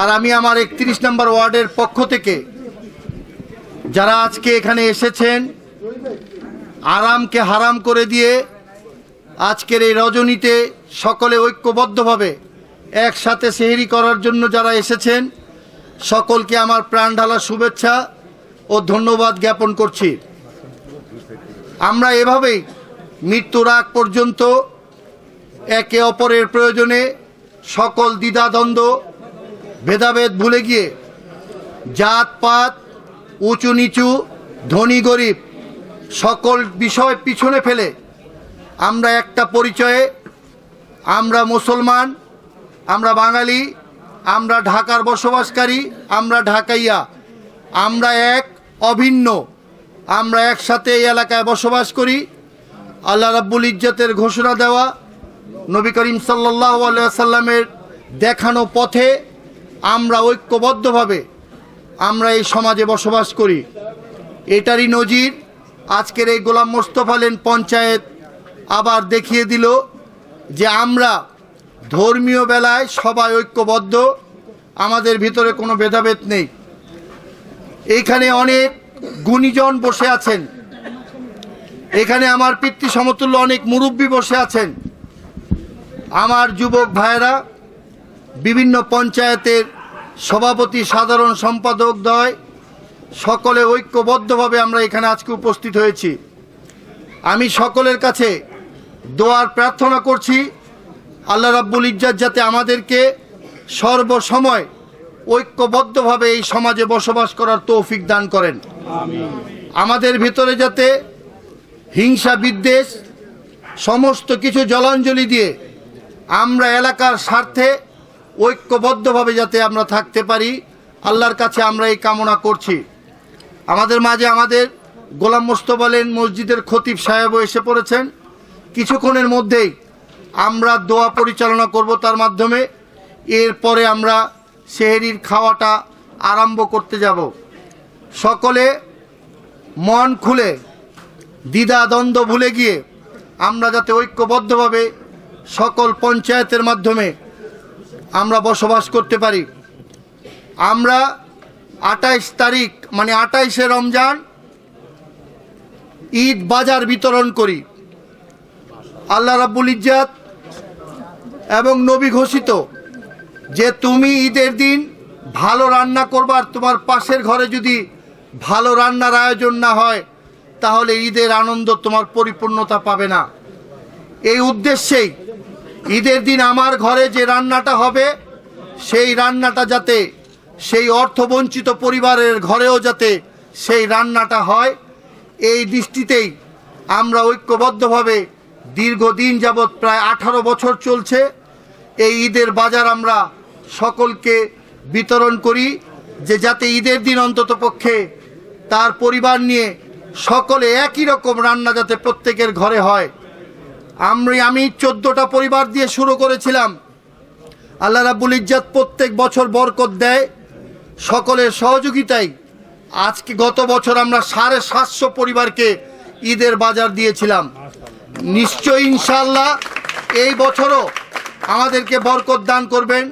আর আমি আমার একত্রিশ নম্বর ওয়ার্ডের পক্ষ থেকে যারা আজকে এখানে এসেছেন, আরামকে হারাম করে দিয়ে আজকের এই রজনীতে সকলে ঐক্যবদ্ধভাবে একসাথে সেহেরি করার জন্য যারা এসেছেন, সকলকে আমার প্রাণ ঢালা শুভেচ্ছা ও ধন্যবাদ জ্ঞাপন করছি। আমরা এভাবেই মৃত্যুর আগ পর্যন্ত একে অপরের প্রয়োজনে সকল দ্বিধাদ্বন্দ্ব ভেদাভেদ ভুলে গিয়ে। জাত, পাত, উঁচু, নিচু, ধনী, গরিব, সকল বিষয় পিছনে ফেলে আমরা একটা পরিচয়ে, আমরা মুসলমান, আমরা বাঙালি, আমরা ঢাকার বসবাসকারী, আমরা ঢাকাইয়া, আমরা এক অভিন্ন, আমরা একসাথে এই এলাকায় বসবাস করি। আল্লাহ রাব্বুল ইজ্জতের ঘোষণা দেওয়া নবী করিম সাল্লাহ আলিয়া সাল্লামের দেখানো পথে আমরা ঐক্যবদ্ধভাবে আমরা এই সমাজে বসবাস করি। এটারই নজির আজকের এই গোলাম মোস্তফালেন পঞ্চায়েত আবার দেখিয়ে দিল যে আমরা ধর্মীয় বেলায় সবাই ঐক্যবদ্ধ, আমাদের ভিতরে কোনো ভেদাভেদ নেই। এইখানে অনেক গুণীজন বসে আছেন। এখানে আমার পিতৃ সমতুল্য অনেক মুরব্বী বসে আছেন। আমার যুবক ভাইয়েরা বিভিন্ন পঞ্চায়েতের সভাপতি, সাধারণ সম্পাদক দয়, সকলে ঐক্যবদ্ধভাবে আমরা এখানে আজকে উপস্থিত হয়েছি। আমি সকলের কাছে দোয়ার প্রার্থনা করছি, আল্লাহ রাব্বুল ইজ্জাত যাতে আমাদেরকে সর্বসময় ঐক্যবদ্ধভাবে এই সমাজে বসবাস করার তৌফিক দান করেন। আমাদের ভিতরে যাতে হিংসা, বিদ্বেষ, সমস্ত কিছু জলাঞ্জলি দিয়ে আমরা এলাকার স্বার্থে ঐক্যবদ্ধভাবে যাতে আমরা থাকতে পারি, আল্লাহর কাছে আমরা এই কামনা করছি। আমাদের মাঝে আমাদের গোলাম মোস্তফালেন মসজিদের খতিব সাহেবও এসে পড়েছেন। কিছুক্ষণের মধ্যেই আমরা দোয়া পরিচালনা করব তার মাধ্যমে। এরপরে আমরা সেহেরির খাওয়াটা আরম্ভ করতে যাব। সকলে মন খুলে দ্বিধা দ্বন্দ্ব ভুলে গিয়ে আমরা যাতে ঐক্যবদ্ধভাবে সকল পঞ্চায়েতের মাধ্যমে আমরা বসবাস করতে পারি। আমরা আটাইশ তারিখ মানে আটাইশে রমজান ঈদ বাজার বিতরণ করি। আল্লাহ রাব্বুল ইজ্জাত এবং নবী ঘোষিত যে তুমি ঈদের দিন ভালো রান্না করবার তোমার পাশের ঘরে যদি ভালো রান্নার আয়োজন না হয়, তাহলে ঈদের আনন্দ তোমার পরিপূর্ণতা পাবে না। এই উদ্দেশ্যেই ঈদের দিন আমার ঘরে যে রান্নাটা হবে, সেই রান্নাটা যাতে, সেই অর্থবঞ্চিত পরিবারের ঘরেও যাতে সেই রান্নাটা হয়, এই দৃষ্টিতেই আমরা ঐক্যবদ্ধভাবে দীর্ঘদিন যাবৎ প্রায় আঠারো বছর চলছে, এই ঈদের বাজার আমরা সকলকে বিতরণ করি যে যাতে ঈদের দিন অন্তত পক্ষে তার পরিবার নিয়ে সকলে একই রকম রান্না যাতে প্রত্যেকের ঘরে হয়। আমি আমি চোদ্দোটা পরিবার দিয়ে শুরু করেছিলাম। আল্লাহ রাব্বুল ইজ্জাত প্রত্যেক বছর বরকত দেয়। সকলের সহযোগিতায় আজকে গত বছর আমরা সাড়ে সাতশো পরিবারকে ঈদের বাজার দিয়েছিলাম। নিশ্চয়ই ইনশাল্লাহ এই বছরও আমাদেরকে বরকত দান করবেন।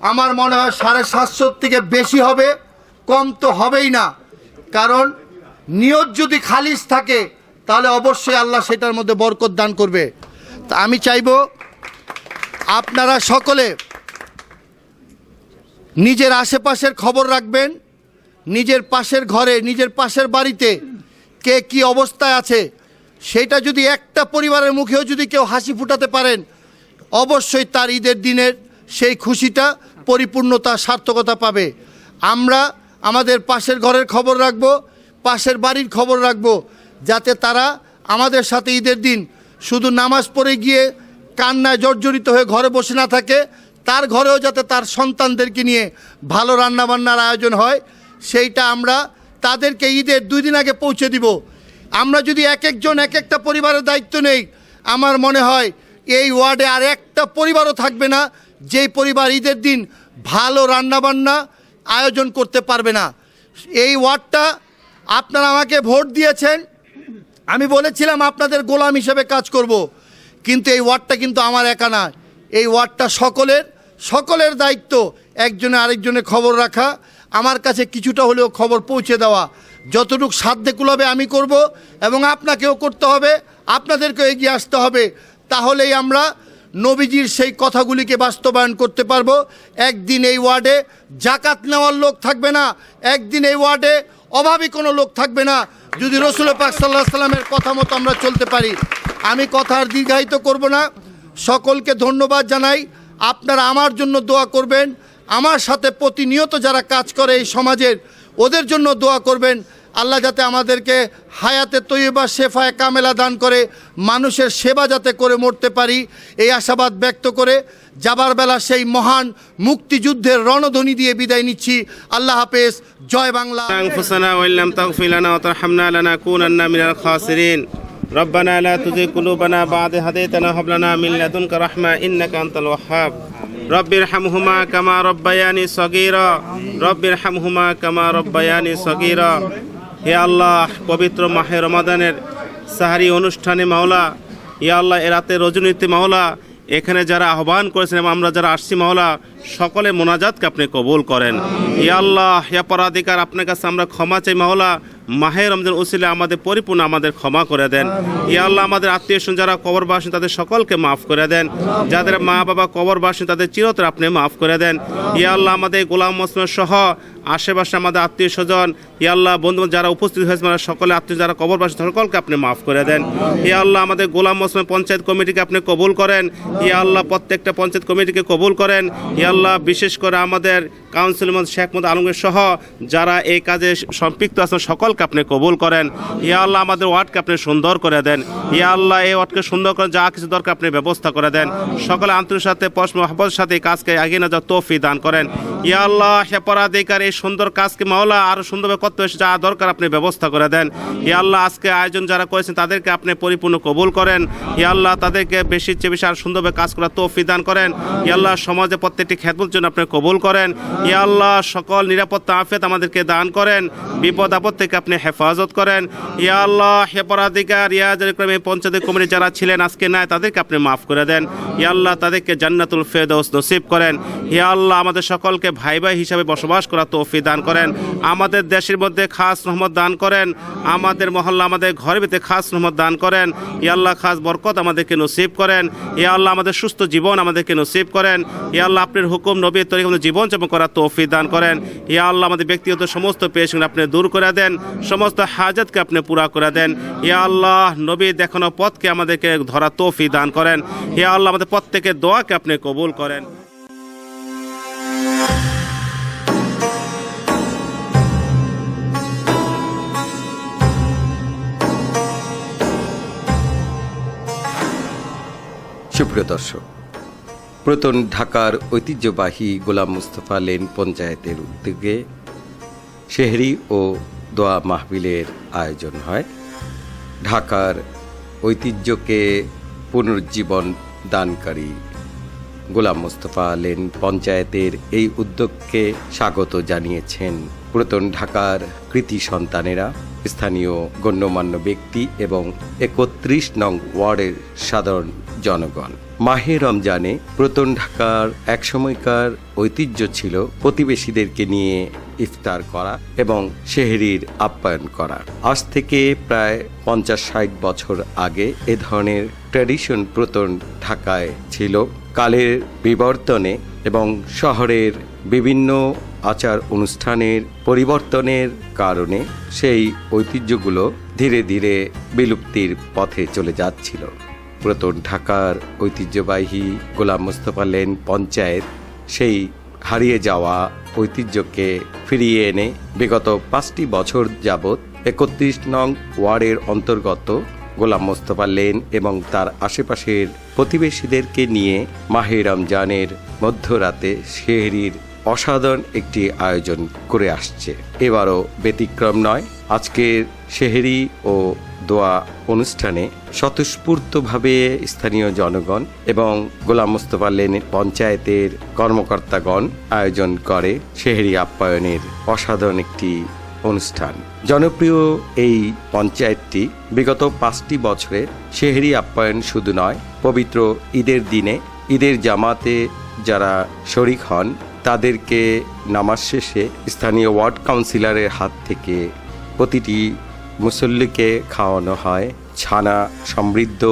আমার মনে হয় সাড়ে সাতশোর থেকে বেশি হবে, কম তো হবেই না। কারণ নিয়ত যদি খালিস থাকে তাহলে অবশ্যই আল্লাহ সেটার মধ্যে বরকত দান করবে। তা আমি চাইব আপনারা সকলে নিজের আশেপাশের খবর রাখবেন, নিজের পাশের ঘরে, নিজের পাশের বাড়িতে কে কি অবস্থায় আছে, সেটা যদি একটা পরিবারের মুখেও যদি কেউ হাসি ফুটাতে পারেন, অবশ্যই তার ঈদের দিনের সেই খুশিটা, পরিপূর্ণতা, সার্থকতা পাবে। আমরা আমাদের পাশের ঘরের খবর রাখব, পাশের বাড়ির খবর রাখব যাতে তারা আমাদের সাথে ঈদের দিন শুধু নামাজ পড়ে গিয়ে কান্নায় জর্জরিত হয়ে ঘরে বসে না থাকে, তার ঘরেও যাতে তার সন্তানদেরকে নিয়ে ভালো রান্নাবান্নার আয়োজন হয়, সেইটা আমরা তাদেরকে ঈদের দুই দিন আগে পৌঁছে দিব। আমরা যদি এক একজন এক একটা পরিবারের দায়িত্ব নেই, আমার মনে হয় এই ওয়ার্ডে আর একটা পরিবারও থাকবে না, যেই পরিবার ঈদের দিন ভালো রান্নাবান্না আয়োজন করতে পারবে না। এই ওয়ার্ডটা আপনারা আমাকে ভোট দিয়েছেন আমি বলেছিলাম আপনাদের গোলাম হিসেবে কাজ করব। কিন্তু এই ওয়ার্ডটা কিন্তু আমার একা না। এই ওয়ার্ডটা সকলের সকলের দায়িত্ব, একজনে আরেকজনে খবর রাখা, আমার কাছে কিছুটা হলেও খবর পৌঁছে দেওয়া। যতটুকু সাধ্যে কুলাবে আমি করব এবং আপনাকেও করতে হবে, আপনাদেরকেও এগিয়ে আসতে হবে। তাহলেই আমরা নবীজির সেই কথাগুলিকে বাস্তবায়ন করতে পারব। একদিন এই ওয়ার্ডে জাকাত নেওয়ার লোক থাকবে না, একদিন এই ওয়ার্ডে অভাবী কোনো লোক থাকবে না। যদি রসুল পাক সাল্লাহ সাল্লামের কথা মতো আমরা চলতে পারি, আমি কথা আর দীর্ঘায়িত করব না। সকলকে ধন্যবাদ জানাই। আপনারা আমার জন্য দোয়া করবেন। আমার সাথে প্রতিনিয়ত যারা কাজ করে এই সমাজের, ওদের জন্য দোয়া করবেন। আল্লাহ যাতে আমাদেরকে হায়াতে তৈবা শেফায় কামেলা দান করে মানুষের সেবা যাতে করে মরতে পারি এই আশাবাদ ব্যক্ত করে যাবার বেলা সেই মহান মুক্তিযুদ্ধের রণধ্বনি দিয়ে বিদায় নিচ্ছি আল্লাহ হাফেজ জয় বাংলা أنفسنا وإن لم تغفر لنا وترحمنا لنكونن من الخاسرين ربنا لا تزغ قلوبنا بعد إذ هديتنا وهب لنا من لدنك رحمة إنك أنت الوهاب رب ارحمهما كما ربياني صغيرا رب ارحمهما كما ربياني صغيرا হে আল্লাহ, পবিত্র মাহে রমাদানের সাহারি অনুষ্ঠানে মাওলা, ইয়া আল্লাহ, এ রাতে রজনীতে মাওলা, এখানে যারা আহ্বান করেছেন এবং আমরা যারা আসছি মাওলা, সকলে মোনাজাতকে আপনি কবুল করেন। ইয়া আল্লাহ ইয়া পরাধিকার, আপনার কাছে আমরা ক্ষমা চাই মাওলা, মাহে রমজান উসিলে আমাদের পরিপূর্ণ আমাদের ক্ষমা করে দেন। ইয়া আল্লাহ, আমাদের আত্মীয় স্বজন যারা কবরবাসী, তাদের সকলকে মাফ করে দেন। যাদের মা বাবা কবরবাসী, তাদের চিরতরে আপনি মাফ করে দেন। ইয়া আল্লাহ, আমাদের গোলাম মোসমের সহ আশেপাশে আমাদের আত্মীয় স্বজন ইয়া আল্লাহ বন্ধু যারা উপস্থিত হয়েছে মানে সকলে আত্মীয়, যারা কবর কবরবাসী সকলকে আপনি মাফ করে দেন। ইয়া আল্লাহ, আমাদের গোলাম মোসমে পঞ্চায়েত কমিটিকে আপনি কবুল করেন। ইয়া আল্লাহ, প্রত্যেকটা পঞ্চায়েত কমিটিকে কবুল করেন। ইয়া আল্লাহ, বিশেষ করে আমাদের কাউন্সিল মন্ত্রী শেখ মোহাম্মদ আলমগীর সহ যারা এই কাজে সম্পৃক্ত আছেন, সকলকে আপনি কবুল করেন। ইয়া আল্লাহ, আমাদের ওয়ার্ডকে আপনি সুন্দর করে দেন। ইয়া আল্লাহ, এই ওয়ার্ডকে সুন্দর করে যা কিছু দরকার আপনি ব্যবস্থা করে দেন। সকলে আন্তরিক সাথে পশ মহব্বতের সাথে এই কাজকে এগিয়ে না যাওয়ার তৌফি দান করেন। ইয়া আল্লাহ হেপরাধিকার এই সুন্দর কাজকে মাওলা আরও সুন্দরভাবে করতে হয়েছে, যা দরকার আপনি ব্যবস্থা করে দেন। ইয়া আল্লাহ, আজকে আয়োজন যারা করেছেন, তাদেরকে আপনি পরিপূর্ণ কবুল করেন। ইয়া আল্লাহ, তাদেরকে বেশি চেয়ে বেশি আর সুন্দরভাবে কাজ করার তৌফি দান করেন। ইয়া আল্লাহ, সমাজে প্রত্যেকটি খেদমত জন্য আপনি কবুল করেন। ইয়া আল্লাহ, সকল নিরাপত্তা আফেত আমাদেরকে দান করেন। বিপদ আপদ থেকে আপনি হেফাজত করেন। ইয়া আল্লাহ হেপরাধিকার ইয়া যেরকম এই পঞ্চায়েত কমিটি যারা ছিলেন, আজকে নাই, তাদেরকে আপনি মাফ করে দেন। ইয়া আল্লাহ, তাদেরকে জান্নাতুল ফেরদৌস নসিব করেন। ইয়া আল্লাহ, আমাদের সকলকে ভাই ভাই হিসাবে বসবাস করার তৌফি দান করেন। আমাদের দেশের মধ্যে খাস রহমত দান করেন। আমাদের মহল্লা, আমাদের ঘরের ভিতরে খাস রহমত দান করেন। ইয়া আল্লাহ খাস বরকত আমাদেরকে নসিব করেন। ইয়া আল্লাহ আমাদের সুস্থ জীবন আমাদেরকে নসিব করেন। ইয়া আল্লাহ আপনার হুকুম, নবীর আমাদের জীবন যাপন করার তৌফি দান করেন। ইয়া আল্লাহ আমাদের ব্যক্তিগত সমস্ত পেশগুলো আপনি দূর করে দেন। সমস্ত হাজতকে আপনি পুরা করে দেন। ইয়া আল্লাহ নবী দেখানো পথকে আমাদেরকে ধরা তৌফি দান করেন। ইয়া আল্লাহ আমাদের প্রত্যেকের দোয়াকে আপনি কবুল করেন। সুপ্রিয় দর্শক, প্রতন ঢাকার ঐতিহ্যবাহী গোলাম মুস্তফা লেন পঞ্চায়েতের উদ্যোগে শেহরি ও দোয়া মাহবিলের আয়োজন হয়। ঢাকার ঐতিহ্যকে পুনরুজ্জীবন দানকারী গোলাম মোস্তফা লেন পঞ্চায়েতের এই উদ্যোগকে স্বাগত জানিয়েছেন পুরাতন ঢাকার কৃতি সন্তানেরা। স্থানীয় গণ্যমান্য ব্যক্তি এবং একত্রিশ নং ওয়ার্ডের সাধারণ জনগণ। মাহে রমজানে পুরাতন ঢাকার একসময়কার ঐতিহ্য ছিল প্রতিবেশীদেরকে নিয়ে ইফতার করা এবং শেহরির আপ্যায়ন করা। আজ থেকে প্রায় পঞ্চাশ ষাট বছর আগে এ ধরনের ট্র্যাডিশন প্রতন ঢাকায় ছিল। কালের বিবর্তনে এবং শহরের বিভিন্ন আচার অনুষ্ঠানের পরিবর্তনের কারণে সেই ঐতিহ্যগুলো ধীরে ধীরে বিলুপ্তির পথে চলে যাচ্ছিল। পুরাতন ঢাকার ঐতিহ্যবাহী গোলাম মোস্তফা লেন পঞ্চায়েত সেই হারিয়ে যাওয়া ঐতিহ্যকে ফিরিয়ে এনে বিগত পাঁচটি বছর যাবৎ একত্রিশ নং ওয়ার্ডের অন্তর্গত গোলাম মোস্তফা লেন এবং তার আশেপাশের প্রতিবেশীদেরকে নিয়ে মাহে রমজানের মধ্যরাতে শেহরির অসাধারণ একটি আয়োজন করে আসছে। এবারও ব্যতিক্রম নয়। আজকের শেহরি ও দোয়া অনুষ্ঠানে স্বতঃস্ফূর্তভাবে স্থানীয় জনগণ এবং গোলাম মোস্তফা লেনের পঞ্চায়েতের কর্মকর্তাগণ আয়োজন করে শেহরি আপ্যায়নের অসাধারণ একটি অনুষ্ঠান। জনপ্রিয় এই পঞ্চায়েতটি বিগত পাঁচটি বছরে শেহরি আপ্যায়ন শুধু নয়, পবিত্র ঈদের দিনে ঈদের জামাতে যারা শরিক হন তাদেরকে নামাজ শেষে স্থানীয় ওয়ার্ড কাউন্সিলরের হাত থেকে প্রতিটি মুসল্লিকে খাওয়ানো হয়। ছানা, সমৃদ্ধ,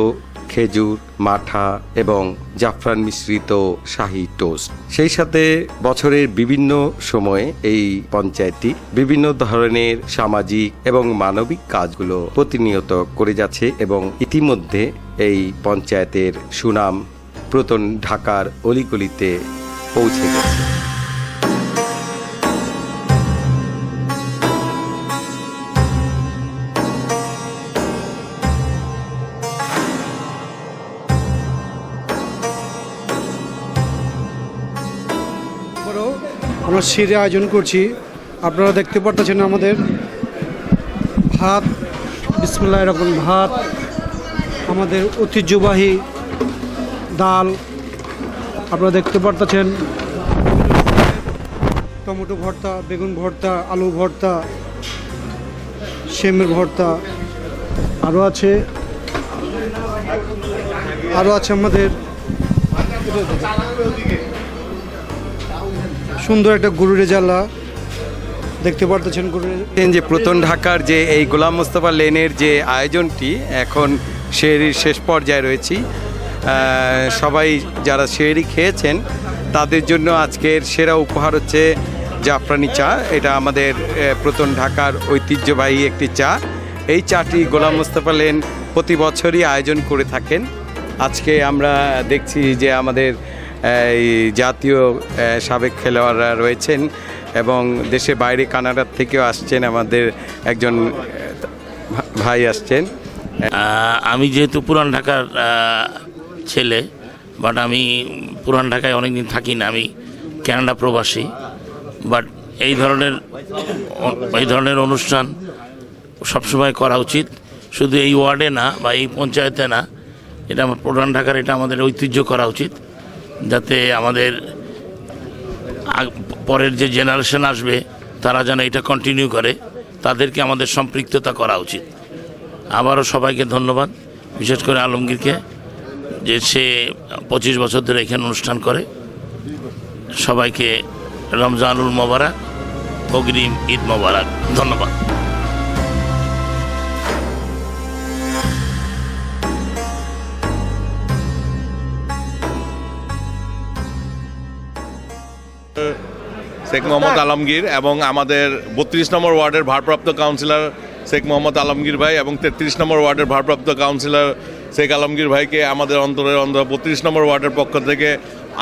খেজুর, মাঠা এবং জাফরান মিশ্রিত শাহী টোস্ট। সেই সাথে বছরের বিভিন্ন সময়ে এই পঞ্চায়েতটি বিভিন্ন ধরনের সামাজিক এবং মানবিক কাজগুলো প্রতিনিয়ত করে যাচ্ছে এবং ইতিমধ্যে এই পঞ্চায়েতের সুনাম প্রতন ঢাকার অলিগলিতে পৌঁছে গেছে। সিরে আয়োজন করছি। আপনারা দেখতে পারতেছেন আমাদের ভাত, বিসমুল্লাহ এরকম ভাত, আমাদের ঐতিহ্যবাহী ডাল। আপনারা দেখতে পারতেছেন টমেটো ভর্তা, বেগুন ভর্তা, আলু ভর্তা, সেমের ভর্তা আরও আছে। আরও আছে আমাদের সুন্দর একটা গরু রেজালা দেখতে পারতেছেন গরু যে প্রতন ঢাকার যে এই গোলাম মোস্তফা লেনের যে আয়োজনটি, এখন শেরির শেষ পর্যায়ে রয়েছি। সবাই যারা শেরি খেয়েছেন, তাদের জন্য আজকের সেরা উপহার হচ্ছে জাফরানি চা। এটা আমাদের প্রতন ঢাকার ঐতিহ্যবাহী একটি চা। এই চাটি গোলাম মোস্তফা লেন প্রতি বছরই আয়োজন করে থাকেন। আজকে আমরা দেখছি যে আমাদের জাতীয় সাবেক খেলোয়াড়রা রয়েছেন এবং দেশে বাইরে কানাডার থেকেও আসছেন আমাদের একজন ভাই আসছেন। আমি যেহেতু পুরান ঢাকার ছেলে বাট আমি পুরান ঢাকায় অনেক দিন থাকি না, আমি কানাডা প্রবাসী। বাট এই ধরনের এই ধরনের অনুষ্ঠান সবসময় করা উচিত। শুধু এই ওয়ার্ডে না বা এই পঞ্চায়েতে না, এটা আমার পুরান ঢাকার, এটা আমাদের ঐতিহ্য করা উচিত। যাতে আমাদের পরের যে জেনারেশন আসবে, তারা যেন এটা কন্টিনিউ করে, তাদেরকে আমাদের সম্পৃক্ততা করা উচিত। আবারও সবাইকে ধন্যবাদ, বিশেষ করে আলমগীরকে, যে সে পঁচিশ বছর ধরে এখানে অনুষ্ঠান করে। সবাইকে রমজানুল মোবারক, অগ্রিম ঈদ মোবারক। ধন্যবাদ। শেখ মোহাম্মদ আলমগীর এবং আমাদের বত্রিশ নম্বর ওয়ার্ডের ভারপ্রাপ্ত কাউন্সিলর শেখ মোহাম্মদ আলমগীর ভাই এবং তেত্রিশ নম্বর ওয়ার্ডের ভারপ্রাপ্ত কাউন্সিলর শেখ আলমগীর ভাইকে আমাদের অন্তরের অন্তর বত্রিশ নম্বর ওয়ার্ডের পক্ষ থেকে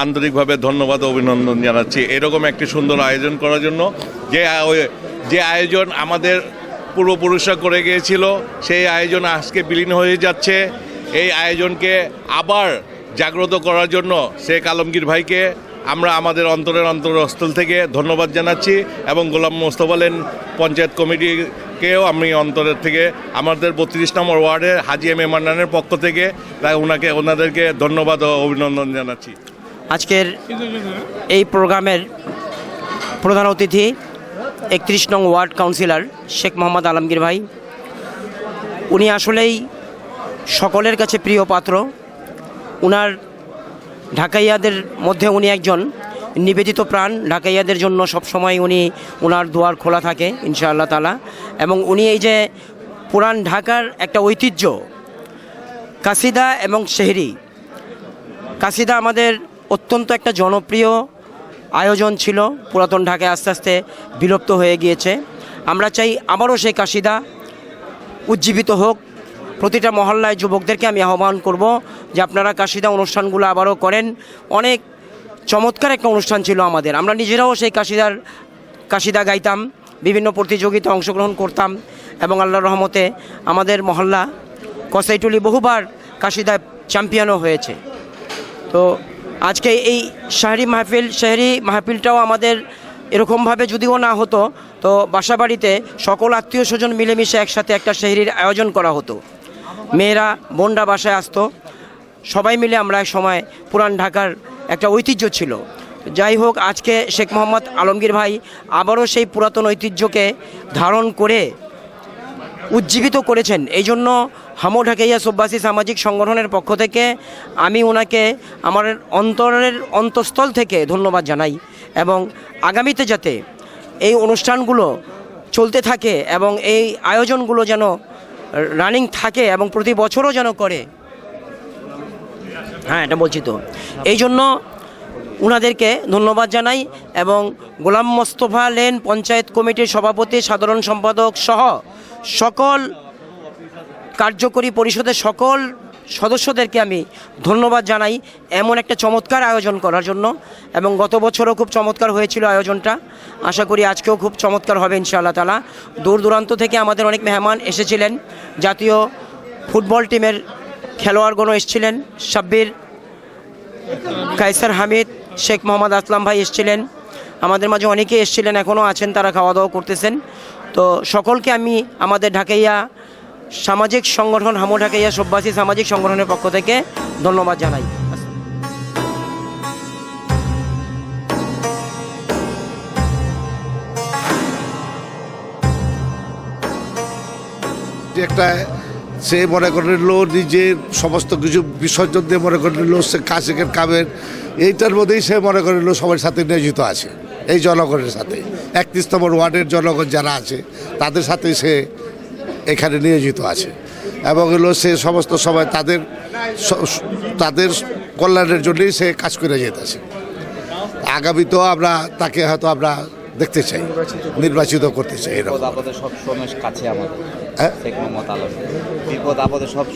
আন্তরিকভাবে ধন্যবাদ অভিনন্দন জানাচ্ছি। এরকম একটি সুন্দর আয়োজন করার জন্য যে যে আয়োজন আমাদের পূর্বপুরুষরা করে গিয়েছিল সেই আয়োজন আজকে বিলীন হয়ে যাচ্ছে। এই আয়োজনকে আবার জাগ্রত করার জন্য শেখ আলমগীর ভাইকে আমরা আমাদের অন্তরের অন্তরস্থল থেকে ধন্যবাদ জানাচ্ছি এবং গোলাম মোস্তফালেন পঞ্চায়েত কমিটিকেও আমি অন্তরের থেকে আমাদের বত্রিশ নম্বর ওয়ার্ডের হাজি এম এমান্নানের পক্ষ থেকে তাই ওনাকে, ওনাদেরকে ধন্যবাদ ও অভিনন্দন জানাচ্ছি। আজকের এই প্রোগ্রামের প্রধান অতিথি একত্রিশ নং ওয়ার্ড কাউন্সিলর শেখ মোহাম্মদ আলমগীর ভাই। উনি আসলেই সকলের কাছে প্রিয় পাত্র। উনার ঢাকাইয়াদের মধ্যে উনি একজন নিবেদিত প্রাণ। ঢাকাইয়াদের জন্য সবসময় উনি ওনার দুয়ার খোলা থাকে, ইনশাআল্লাহ তালা এবং উনি এই যে পুরান ঢাকার একটা ঐতিহ্য, কাসিদা এবং শেহরি। কাসিদা আমাদের অত্যন্ত একটা জনপ্রিয় আয়োজন ছিল। পুরাতন ঢাকায় আস্তে আস্তে বিলুপ্ত হয়ে গিয়েছে। আমরা চাই আবারও সেই কাশিদা উজ্জীবিত হোক প্রতিটা মহল্লায় যুবকদেরকে আমি আহ্বান করব যে আপনারা কাশিদা অনুষ্ঠানগুলো আবারও করেন। অনেক চমৎকার একটা অনুষ্ঠান ছিল আমাদের। আমরা নিজেরাও সেই কাশিদার, কাশিদা গাইতাম, বিভিন্ন প্রতিযোগিতায় অংশগ্রহণ করতাম এবং আল্লাহর রহমতে আমাদের মহল্লা কসাইটুলি বহুবার কাশিদা চ্যাম্পিয়নও হয়েছে। তো আজকে এই শাহরি মাহফিল, শাহরি মাহফিলটাও আমাদের এরকমভাবে যদিও না হতো, তো বাসাবাড়িতে সকল আত্মীয় স্বজন মিলেমিশে একসাথে একটা শাহরির আয়োজন করা হতো। মেয়েরা বোনরা বাসায় আসতো। সবাই মিলে আমরা এক সময় পুরান ঢাকার একটা ঐতিহ্য ছিল। যাই হোক, আজকে শেখ মোহাম্মদ আলমগীর ভাই আবারও সেই পুরাতন ঐতিহ্যকে ধারণ করে উজ্জীবিত করেছেন। এই জন্য হামো ঢাকাইয়া সব্বাসী সামাজিক সংগঠনের পক্ষ থেকে আমি ওনাকে আমার অন্তরের অন্তঃস্থল থেকে ধন্যবাদ জানাই এবং আগামীতে যাতে এই অনুষ্ঠানগুলো চলতে থাকে এবং এই আয়োজনগুলো যেন রানিং থাকে এবং প্রতি বছরও যেন করে। হ্যাঁ এটা বলছি তো। এই জন্য ওনাদেরকে ধন্যবাদ জানাই এবং গোলাম মোস্তফা লেন পঞ্চায়েত কমিটির সভাপতি, সাধারণ সম্পাদক সহ সকল কার্যকরী পরিষদের সকল সদস্যদেরকে আমি ধন্যবাদ জানাই এমন একটা চমৎকার আয়োজন করার জন্য এবং গত বছরও খুব চমৎকার হয়েছিল আয়োজনটা। আশা করি আজকেও খুব চমৎকার হবে ইনশাআল্লাহ তালা দূর দূরান্ত থেকে আমাদের অনেক মেহমান এসেছিলেন। জাতীয় ফুটবল টিমের খেলোয়াড়গণও এসেছিলেন। সাব্বির কাইসার হামিদ, শেখ মোহাম্মদ আসলাম ভাই এসেছিলেন। আমাদের মাঝে অনেকেই এসেছিলেন এখনও আছেন, তারা খাওয়া দাওয়া করতেছেন। তো সকলকে আমি আমাদের ঢাকাইয়া সামাজিক সংগঠন হামো ঢাকাইয়া সব্বাসী সামাজিক সংগঠনের পক্ষ থেকে ধন্যবাদ জানাই। একটা সে মনে করে লো নিজের সমস্ত কিছু বিসর্জন দিয়ে মনে করে লো সে কাশিকের কামের। এইটার মধ্যেই সে মনে করে লো সবার সাথে নিয়োজিত আছে, এই জনগণের সাথে। একত্রিশ নম্বর ওয়ার্ডের জনগণ যারা আছে, তাদের সাথে সে এখানে নিয়োজিত আছে। এবং হলো সে সমস্ত সময় তাদের তাদের কল্যাণের জন্যই সে কাজ করে যেতেছে। আগামীতেও আমরা তাকে হয়তো আমরা দেখতে চাই নির্বাচিত করতে চাই বিপদ আপদে হ্যাঁ?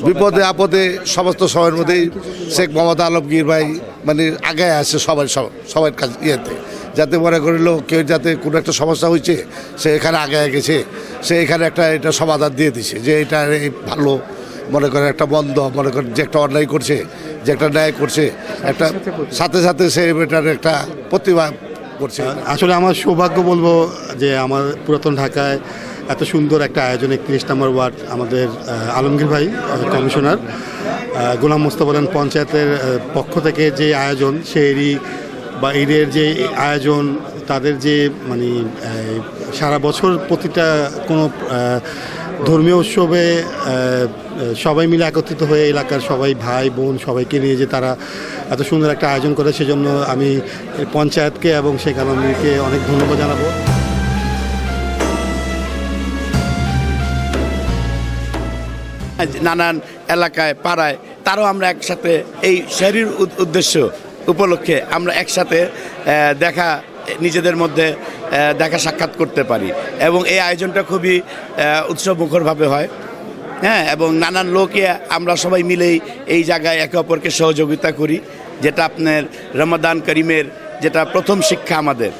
বিপদ আপদে সমস্ত সময়ের মধ্যেই শেখ মোহাম্মদ আলমগীর ভাই মানে আগে আছে সবাই সব- সবার কাজ ইয়েতে। যাতে মনে করিল কেউ যাতে কোনো একটা সমস্যা হয়েছে, সে এখানে আগে গেছে, সে এখানে একটা এটা সমাধান দিয়ে দিছে, যে এটা এই ভালো, মনে করে একটা বন্ধ, মনে করেন যে একটা অন্যায় করছে, যে একটা ন্যায় করছে, একটা সাথে সাথে সে এটার একটা প্রতিভা করছে। আসলে আমার সৌভাগ্য বলব যে আমার পুরাতন ঢাকায় এত সুন্দর একটা আয়োজন, একত্রিশ নম্বর ওয়ার্ড, আমাদের আলমগীর ভাই কমিশনার গোলাম মোস্তফালেন পঞ্চায়েতের পক্ষ থেকে যে আয়োজন সেই বা ঈদের যে আয়োজন, তাদের যে মানে সারা বছর প্রতিটা কোনো ধর্মীয় উৎসবে সবাই মিলে একত্রিত হয়ে এলাকার সবাই ভাই, বোন সবাইকে নিয়ে যে তারা এত সুন্দর একটা আয়োজন করে, সেজন্য আমি পঞ্চায়েতকে এবং শেখ আলমীকে অনেক ধন্যবাদ জানাব। নানান এলাকায়, পাড়ায়, তারও আমরা একসাথে এই শরীর উদ্দেশ্য উপলক্ষে আমরা একসাথে দেখা, নিজেদের মধ্যে দেখা সাক্ষাৎ করতে পারি। এবং এই আয়োজনটা খুবই উৎসবমুখরভাবে হয়। হ্যাঁ এবং নানান লোকে আমরা সবাই মিলেই এই জায়গায় একে অপরকে সহযোগিতা করি, যেটা আপনার রমাদান করিমের যেটা প্রথম শিক্ষা আমাদের,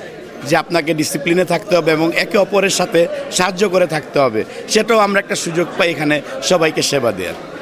যে আপনাকে ডিসিপ্লিনে থাকতে হবে এবং একে অপরের সাথে সাহায্য করে থাকতে হবে। সেটাও আমরা একটা সুযোগ পাই এখানে সবাইকে সেবা দেওয়ার।